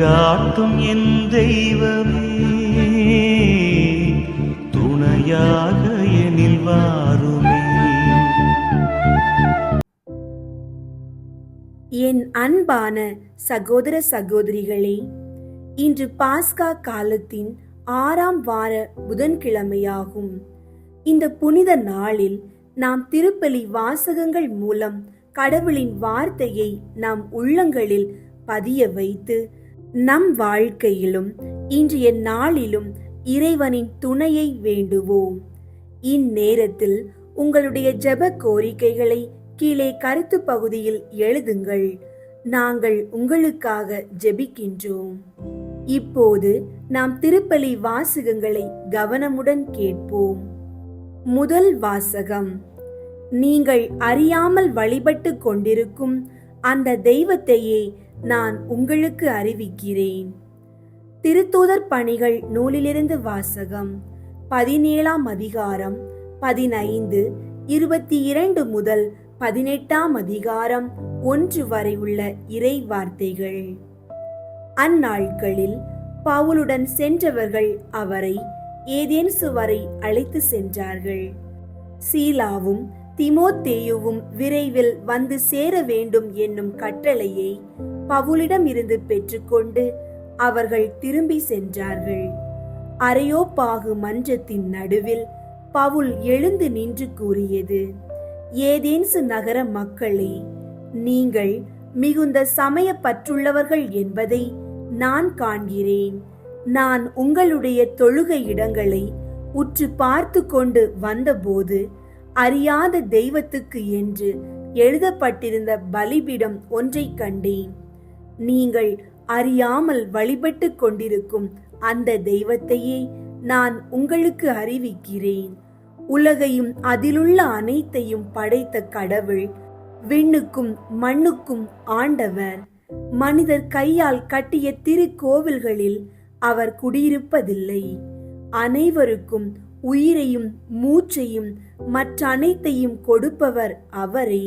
வழிகாட்டும் என் தெய்வமே. துணையாக எனில் வாருமே. என் அன்பான சகோதர சகோதரிகளே இன்று பாஸ்கா காலத்தின் ஆறாம் வார புதன்கிழமையாகும். இந்த புனித நாளில் நாம் திருப்பலி வாசகங்கள் மூலம் கடவுளின் வார்த்தையை நம் உள்ளங்களில் பதிய வைத்து நம் வாழ்க்கையிலும் இன்றைய நாளிலும் இறைவனின் துணையை வேண்டுவோம். இந்நேரத்தில் உங்களுடைய ஜெப கோரிக்கைகளை கீழே கருத்து பகுதியில் எழுதுங்கள். நாங்கள் உங்களுக்காக ஜெபிக்கின்றோம். இப்போது நாம் திருப்பலி வாசகங்களை கவனமுடன் கேட்போம். முதல் வாசகம் நீங்கள் அறியாமல் வழிபட்டு கொண்டிருக்கும் அந்த தெய்வத்தையே நான் உங்களுக்கு அறிவிக்கிறேன். திருத்தூதர் பணிகள் நூலிலிருந்து வாசகம் பதினேழாம் அதிகாரம் பதினைந்து இருபத்தி இரண்டு முதல் பதினெட்டாம் அதிகாரம் ஒன்று வரை உள்ள இறை வார்த்தைகள். அந்நாட்களில் பவுலுடன் சென்றவர்கள் அவரை ஏதேன்சு வரை அழைத்து சென்றார்கள். சீலாவும் திமோத்தேயுவும் விரைவில் வந்து சேர வேண்டும் என்னும் கட்டளையை பவுலிடம் இருந்து பெற்றுக்கொண்டு அவர்கள் திரும்பி சென்றார்கள். அரையோப்பாகு மன்றத்தின் நடுவில் பவுல் எழுந்து நின்று கூறியது ஏதேன்சு நகர மக்களே நீங்கள் மிகுந்த சமய பற்றுள்ளவர்கள் என்பதை நான் காண்கிறேன். நான் உங்களுடைய தொழுகை இடங்களை உற்று பார்த்து கொண்டு வந்தபோது அறியாத தெய்வத்துக்கு என்று எழுதப்பட்டிருந்த பலிபீடம் ஒன்றைக் கண்டேன். நீங்கள் அறியாமல் வழிபட்டு கொண்டிருக்கும் அந்த தெய்வத்தையே நான் உங்களுக்கு அறிவிக்கிறேன். உலகையும் அதிலுள்ள அனைத்தையும் படைத்த கடவுள் விண்ணுக்கும் மண்ணுக்கும் ஆண்டவர். மனிதர் கையால் கட்டிய திருக்கோவில்களில் அவர் குடியிருப்பதில்லை. அனைவருக்கும் உயிரையும் மூச்சையும் மற்ற அனைத்தையும் கொடுப்பவர் அவரே.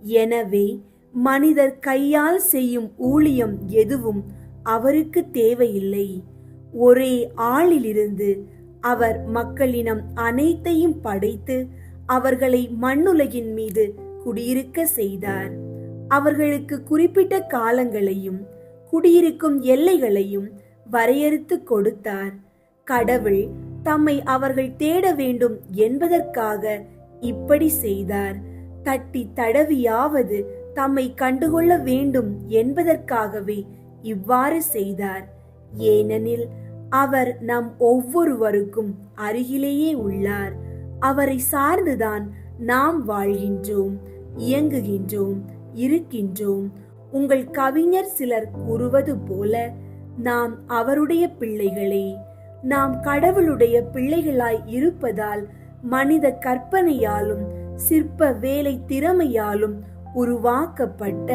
எனவே மனிதர் கையால் செய்யும் ஊழியம் எதுவும் அவருக்கு தேவையில்லை. ஒரே ஆளிலிருந்து அவர் மக்களினம் அனைத்தையும் படைத்து அவர்களை மண்ணுலகின் மீது குடியிருக்க செய்தார். அவர்களுக்கு குறிப்பிட்ட காலங்களையும் குடியிருக்கும் எல்லைகளையும் வரையறுத்து கொடுத்தார். கடவுள் தம்மை அவர்கள் தேட வேண்டும் என்பதற்காக இப்படி செய்தார். தட்டி தடவியாவது தம்மை கண்டுகொள்ள வேண்டும் என்பதற்காகவே இவ்வாறு செய்தார். ஏனெனில் அவர் நம் ஒவ்வொருவருக்கும் அருகிலேயே உள்ளார். அவரை சார்ந்துதான் நாம் வாழ்கின்றோம் இயங்குகின்றோம் இருக்கின்றோம். உங்கள் கவிஞர் சிலர் கூறுவது போல நாம் அவருடைய பிள்ளைகளே நாம் கடவுளுடைய பிள்ளைகளாய் இருப்பதால் மனித கற்பனையாலும் சிற்ப வேலை திறமையாலும் உருவாக்கப்பட்ட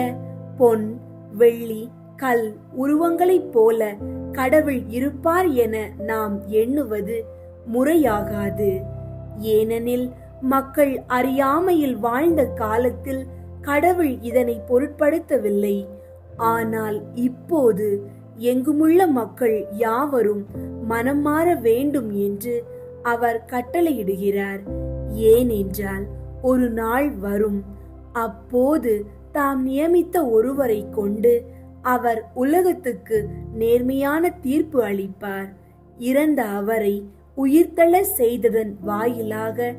பொன் வெள்ளி கல் உருவங்களைப் போல கடவுள் இருப்பார் என நாம் எண்ணுவது முறையாகாது. ஏனெனில் மக்கள் அறியாமையில் வாழ்ந்த காலத்தில் கடவுள் இதனை பொருட்படுத்தவில்லை. ஆனால் இப்போது எங்குமுள்ள மக்கள் யாவரும் மனம் மாற வேண்டும் என்று அவர் கட்டளையிடுகிறார். ஏனென்றால் ஒரு நாள் வரும் அப்போது தாம் நியமித்த ஒருவரை கொண்டு அவர் உலகத்துக்கு நேர்மையான தீர்ப்பு அளிப்பார். இறந்த அவரை உயிர்த்தெழ செய்ததன் வாயிலாக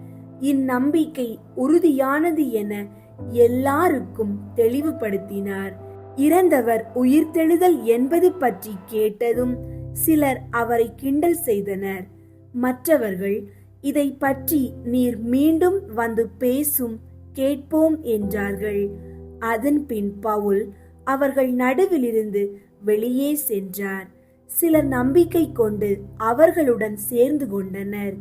இந்நம்பிக்கை உறுதியானது என எல்லாருக்கும் தெளிவுபடுத்தினார். இறந்தவர் உயிர்த்தெழுதல் என்பது பற்றி கேட்டதும் சிலர் அவரை கிண்டல் செய்தனர். மற்றவர்கள் இதை பற்றி நீர் மீண்டும் வந்து பேசும் கேட்போம் என்றார்கள். அதன் பின் பவுல் அவர்கள் நடுவிலிருந்து வெளியே சென்றார். சிலர் நம்பிக்கை கொண்டு அவர்களுடன் சேர்ந்து கொண்டனர்.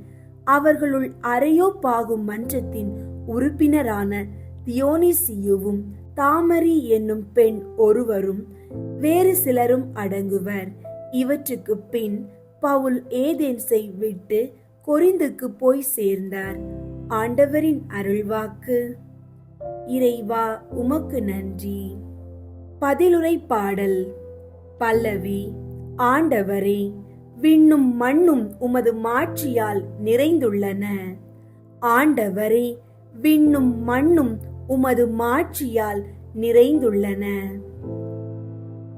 அவர்களுள் அரையோப்பாகும் மன்றத்தின் உறுப்பினரான தியோனிசியுவும் தாமரி என்னும் பெண் ஒருவரும் வேறு சிலரும் அடங்குவர். இவற்றுக்கு பின் பவுல் ஏதேன்ஸை விட்டு கொரிந்துக்கு போய் சேர்ந்தார். ஆண்டவரின் அருள்வாக்கு. இறைவா உமக்கு நன்றி. பதிலுரை பாடல் பல்லவி ஆண்டவரே விண்ணும் மண்ணும் உமது மாட்சியால் நிறைந்துள்ளன. ஆண்டவரே விண்ணும் மண்ணும் உமது மாட்சியால் நிறைந்துள்ளன.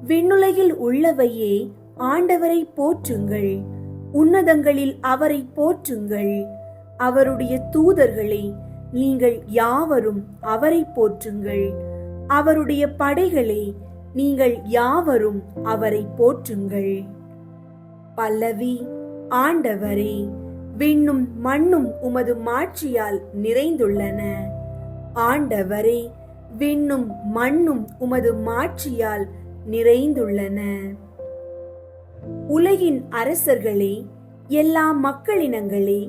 விண்ணுலகில் உள்ளவையே ஆண்டவரை போற்றுங்கள். உன்னதங்களில் அவரை போற்றுங்கள். அவருடைய தூதர்களை நீங்கள் யாவரும் அவரை போற்றுங்கள். அவருடைய படைகளை நீங்கள் யாவரும் அவரை போற்றுங்கள். பல்லவி ஆண்டவரே விண்ணும் மண்ணும் உமது மாட்சியால் நிறைந்துள்ளன. ஆண்டவரே விண்ணும் மண்ணும் உமது மாட்சியால் நிறைந்துள்ளன. உலகின் அரசர்களே எல்லா மக்களினங்களே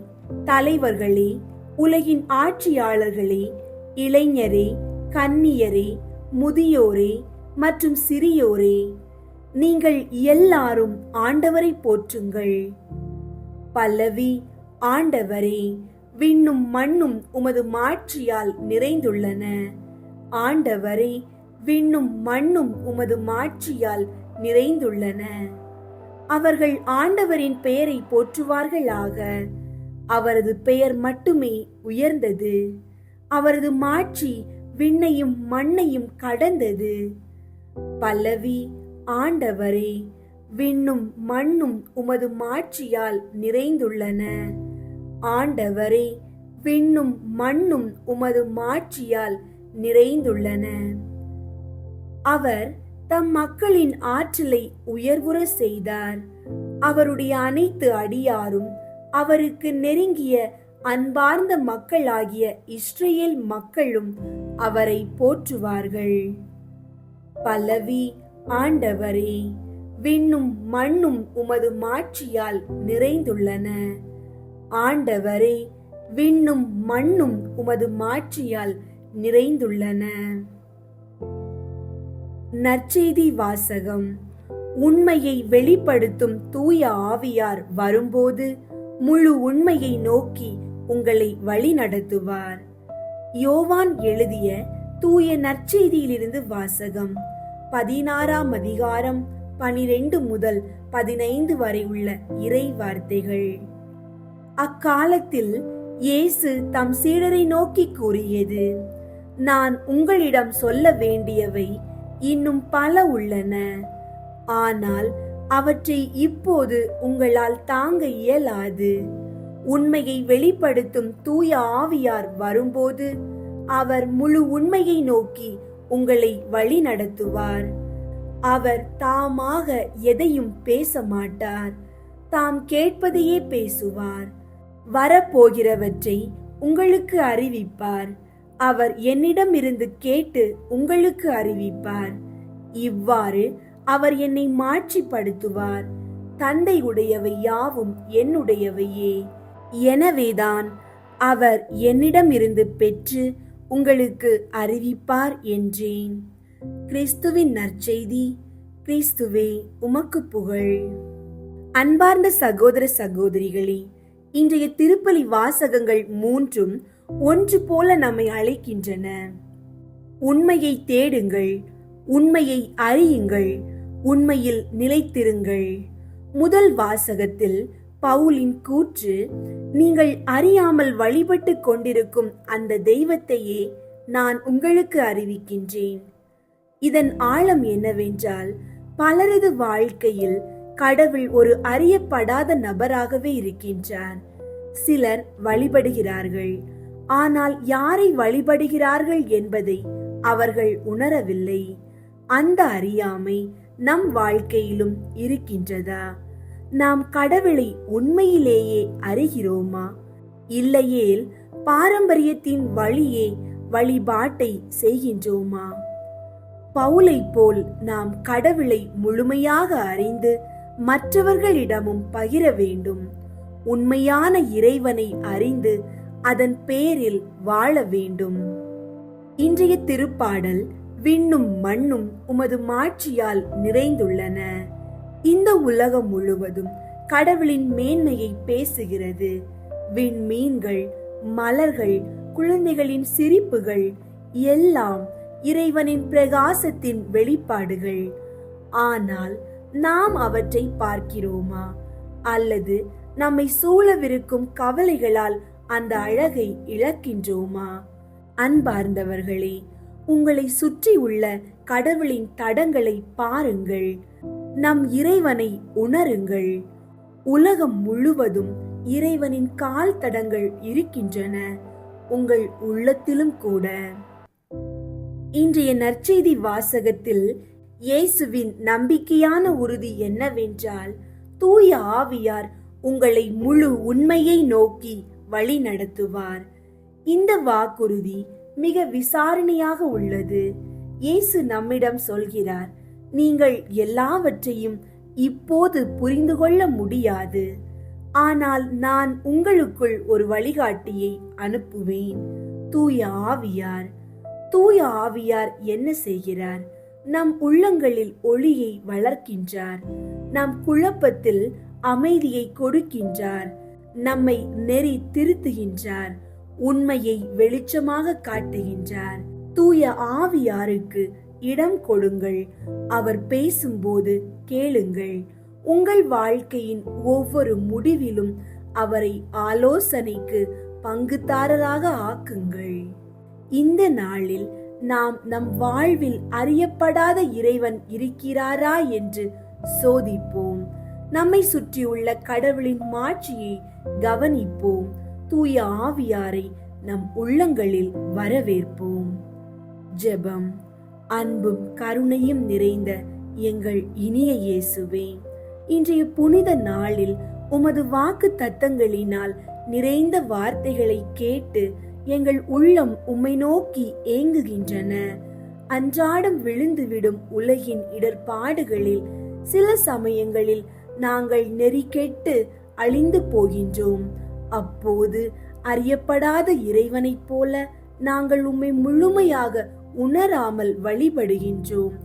தலைவர்களே உலகின் ஆட்சியாளர்களே இளைஞரே கன்னியரே முதியோரே மற்றும் சிறியோரே நீங்கள் எல்லாரும் ஆண்டவரை போற்றுங்கள். பல்லவி ஆண்டவரே விண்ணும் மண்ணும் உமது மாட்சியால் நிறைந்துள்ளன. ஆண்டவரே விண்ணும் மண்ணும் உமது மாட்சியால் நிறைந்துள்ளன. அவர்கள் ஆண்டவரின் பெயரை போற்றுவார்களாக. அவரது பெயர் மட்டுமே உயர்ந்தது. அவரது மாட்சி விண்ணையும் மண்ணையும் கடந்தது. பல்லவி ஆண்டவரே விண்ணும் மண்ணும் உமது மாட்சியால் நிறைந்துள்ளன. ஆண்டவரே விண்ணும் மண்ணும் உமது மாட்சியால் நிறைந்துள்ளன. அவர் தம் மக்களின் ஆற்றலை உயர்வுற செய்தார். அவருடைய அனைத்து அடியாரும் அவருக்கு நெருங்கிய அன்பார்ந்த மக்களாகிய இஸ்ரேல் மக்களும் அவரை போற்றுவார்கள். பல்லவி ஆண்டவரே விண்ணும் மண்ணும் உமது மாட்சியால் நிறைந்துள்ளன. ஆண்டவரே விண்ணும் மண்ணும் உமது மாட்சியால் நிறைந்துள்ளன. நற்செய்தி வாசகம். உண்மையை வெளிப்படுத்தும் தூய ஆவியார் வரும்போது முழு உண்மையை நோக்கி உங்களை வழிநடத்துவார் யோவான் எழுதிய தூய நற்செய்தியிலிருந்து வாசகம் பதினாறாம் அதிகாரம் பனிரெண்டு முதல் பதினைந்து வரை உள்ள இறை வார்த்தைகள். அக்காலத்தில் இயேசு தம் சீடரை நோக்கி கூறியது நான் உங்களிடம் சொல்ல வேண்டியவை இன்னும் பல உள்ளன. ஆனால் அவற்றை இப்போது உங்களால் தாங்க இயலாது. உண்மையை வெளிப்படுத்தும் தூய ஆவியார் வரும்போது அவர் முழு உண்மையை நோக்கி உங்களை வழி நடத்துவார். அவர் தாமாக எதையும் பேச மாட்டார். தாம் கேட்பதையே பேசுவார். வரப்போகிறவற்றை உங்களுக்கு அறிவிப்பார். அவர் என்னிடமிருந்து கேட்டு உங்களுக்கு அறிவிப்பார். இவ்வாறு அவர் என்னை மாட்சிப்படுத்துவார். தந்தையுடையவை யாவும் என்னுடையவையே. எனவேதான் அவர் என்னிடமிருந்து பெற்று உங்களுக்கு அறிவிப்பார் என்றேன். கிறிஸ்துவின் நற்செய்தி கிறிஸ்துவே உமக்கு புகழ். அன்பார்ந்த சகோதர சகோதரிகளே இன்றைய திருப்பலி வாசகங்கள் மூன்றும் ஒன்று போல நம்மை அழைக்கின்றன. உண்மையை தேடுங்கள் உண்மையை அறியுங்கள் உண்மையில் நிலைத்திருங்கள். முதல் வாசகத்தில் பவுலின் கூற்று நீங்கள் அறியாமல் வழிபட்டு கொண்டிருக்கும் அந்த தெய்வத்தையே நான் உங்களுக்கு அறிவிக்கின்றேன். இதன் ஆழம் என்னவென்றால் பலரது வாழ்க்கையில் கடவுள் ஒரு அறியப்படாத நபராகவே இருக்கின்றார். சிலர் வழிபடுகிறார்கள் ஆனால் யாரை வழிபடுகிறார்கள் என்பதை அவர்கள் உணரவில்லை. அந்த அறியாமை நம் வாழ்க்கையிலும் இருக்கின்றதா? நாம் கடவுளை உண்மையிலேயே அறிகிறோமா? இல்லையேல் பாரம்பரியத்தின் வழியே வழிபாட்டை செய்கின்றோமா? பவுலை போல் நாம் கடவுளை முழுமையாக அறிந்து மற்றவர்களிடமும் பகிர வேண்டும். உண்மையான இறைவனை அறிந்து அதன் பேரில் வாழ வேண்டும். இன்றைய திருப்பாடல் விண்ணும் மண்ணும் உமது மாட்சியால் நிறைந்துள்ளன. இந்த உலகம் முழுவதும் கடவுளின் மேன்மையை பேசுகிறது. விண்மீன்கள் மலர்கள் குழந்தைகளின் சிரிப்புகள் எல்லாம் இறைவனின் பிரகாசத்தின் வெளிப்பாடுகள். ஆனால் நாம் அவற்றை பார்க்கிறோமா? அல்லது நம்மை சூழவிருக்கும் கவலைகளால் அந்த அழகை இழக்கின்றோமா? அன்பார்ந்தவர்களே உங்களை சுற்றி உள்ள கடவுளின் தடங்களை பாருங்கள். நம் இறைவனை உணருங்கள். உலகம் முழுவதும் இறைவனின் கால் தடங்கள் இருக்கின்றன. உங்கள் உள்ளத்திலும் கூட. இன்றைய நற்செய்தி வாசகத்தில் இயேசுவின் நம்பிக்கையான உறுதி என்னவென்றால் தூய ஆவியார் உங்களை முழு உண்மையை நோக்கி வழி நடத்துவார் இந்த வாக்குறுதி மிக விசாரணையாக உள்ளது. இயேசு நம்மிடம் சொல்கிறார் நீங்கள் எல்லாவற்றையும் இப்போது புரிந்து கொள்ள முடியாது. ஆனால் நான் உங்களுக்குள் ஒரு வழிகாட்டியை அனுப்புவேன். தூய ஆவியார் தூய ஆவியார் என்ன செய்கிறார்? நம் உள்ளங்களில் ஒளியை வளர்க்கின்றார். நம் குழப்பத்தில் அமைதியை கொடுக்கின்றார். நம்மை நெறி திருத்துகின்றார். உண்மையை வெளிச்சமாக காட்டுகின்றார். தூய ஆவியாருக்கு இடம் கொடுங்கள். அவர் பேசும்போது கேளுங்கள். உங்கள் வாழ்க்கையின் ஒவ்வொரு முடிவிலும் அவரை ஆலோசனைக்கு பங்குதாரராக ஆக்குங்கள். இந்த நாளில் நாம் நம் வாழ்வில் அறியப்படாத இறைவன் இருக்கிறாரா என்று சோதிப்போம். நம்மை சுற்றியுள்ள கடவுளின் மாட்சியை கவனிப்போம். தூய ஆவியாரை நம் உள்ளங்களில் வரவேற்போம். ஜெபம். அன்பும் கருணையும் நிறைந்த எங்கள் இனிய இயேசுவே இன்றைய புனித நாளில் உமது வாக்கு தத்தங்களினால் நிறைந்த வார்த்தைகளை கேட்டு எங்கள் உள்ளம் உம்மை நோக்கி ஏங்குகின்றன. அன்றாடம் விழுந்துவிடும் உலகின் இடர்பாடுகளில் சில சமயங்களில் நாங்கள் நெறிக்கெட்டு அழிந்து போகின்றோம். அப்போது அறியப்படாத இறைவனைப் போல நாங்கள் உம்மை முழுமையாக உணராமல் வழிபடுகின்றோம்.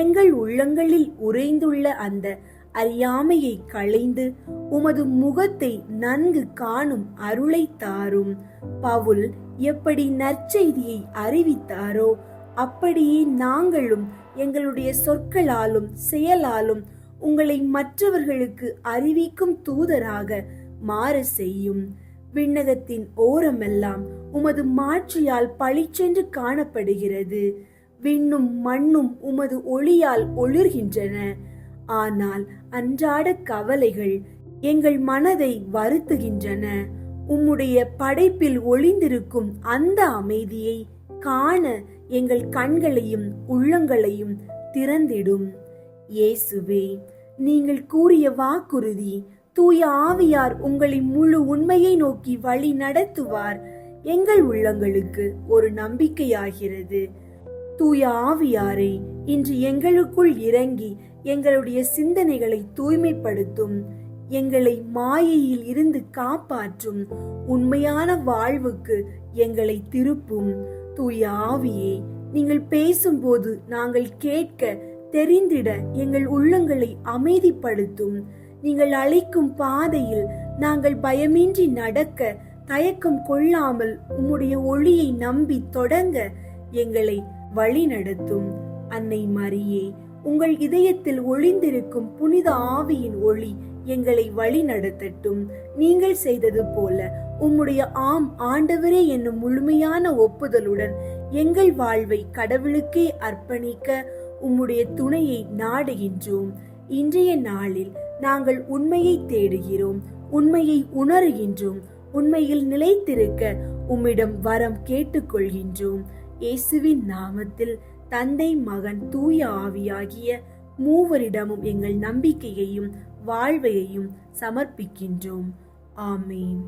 எங்கள் உள்ளங்களில் உறைந்துள்ள அந்த அறியாமையை களைந்து உமது முகத்தை நன்கு காணும் அருளை தாரும். பவுல் எப்படி நற்செய்தியை அறிவித்தாரோ அப்படியே நாங்களும் எங்களுடைய சொற்களாலும் செயலாலும் உங்களை மற்றவர்களுக்கு அறிவிக்கும் தூதராக மாறு செய்யும். விண்ணகத்தின் ஓரமெல்லாம் உமது மாற்றியால் பளிச்சென்று காணப்படுகிறது. விண்ணும் மண்ணும் உமது ஒளியால் ஒளிர்கின்றன. ஆனால் அன்றாட கவலைகள் எங்கள் மனதை வருத்துகின்றன. உம்முடைய படைப்பில் ஒளிந்திருக்கும் அந்த அமைதியை காண எங்கள் கண்களையும் உள்ளங்களையும் திறந்திடும். இயேசுவே நீங்கள் கூறிய வாக்குறுதி தூய ஆவியார் உங்களை முழு உண்மையை நோக்கி வழி நடத்துவார். எங்கள் உள்ளங்களுக்கு ஒரு நம்பிக்கையாகிறது. தூய ஆவியாரே இன்று எங்களுக்குள் இறங்கி எங்களுடைய சிந்தனைகளை தூய்மைப்படுத்தும். எங்களை மாயையில் இருந்து காப்பாற்றும். உண்மையான வாழ்வுக்கு எங்களை திருப்பும். தூய ஆவியே நீங்கள் பேசும்போது நாங்கள் கேட்க தெரிந்திட எங்கள் உள்ளங்களை அமைதிப்படுத்தும். நீங்கள் அழைக்கும் பாதையில் நாங்கள் பயமின்றி நடக்க தயக்கம் கொள்ளாமல் உம்முடைய ஒளியை நம்பி தொடங்க எங்களை வழி நடத்தும் அன்னை மரியே உங்கள் இதயத்தில் ஒளிந்திருக்கும் புனித ஆவியின் ஒளி எங்களை வழி நடத்தட்டும் நீங்கள் செய்தது போல உம்முடைய ஆம் ஆண்டவரே என்னும் முழுமையான ஒப்புதலுடன் எங்கள் வாழ்வை கடவுளுக்கே அர்ப்பணிக்க உம்முடைய துணையை நாடுகின்றோம். இன்றைய நாளில் நாங்கள் உண்மையை தேடுகிறோம் உண்மையை உணர்கின்றோம் உண்மையில் நிலைத்திருக்க உம்மிடம் வரம் கேட்டுக்கொள்கின்றோம். இயேசுவின் நாமத்தில் தந்தை மகன் தூய ஆவியாகிய மூவரிடமும் எங்கள் நம்பிக்கையையும் வாழ்வையையும் சமர்ப்பிக்கின்றோம். ஆமேன்.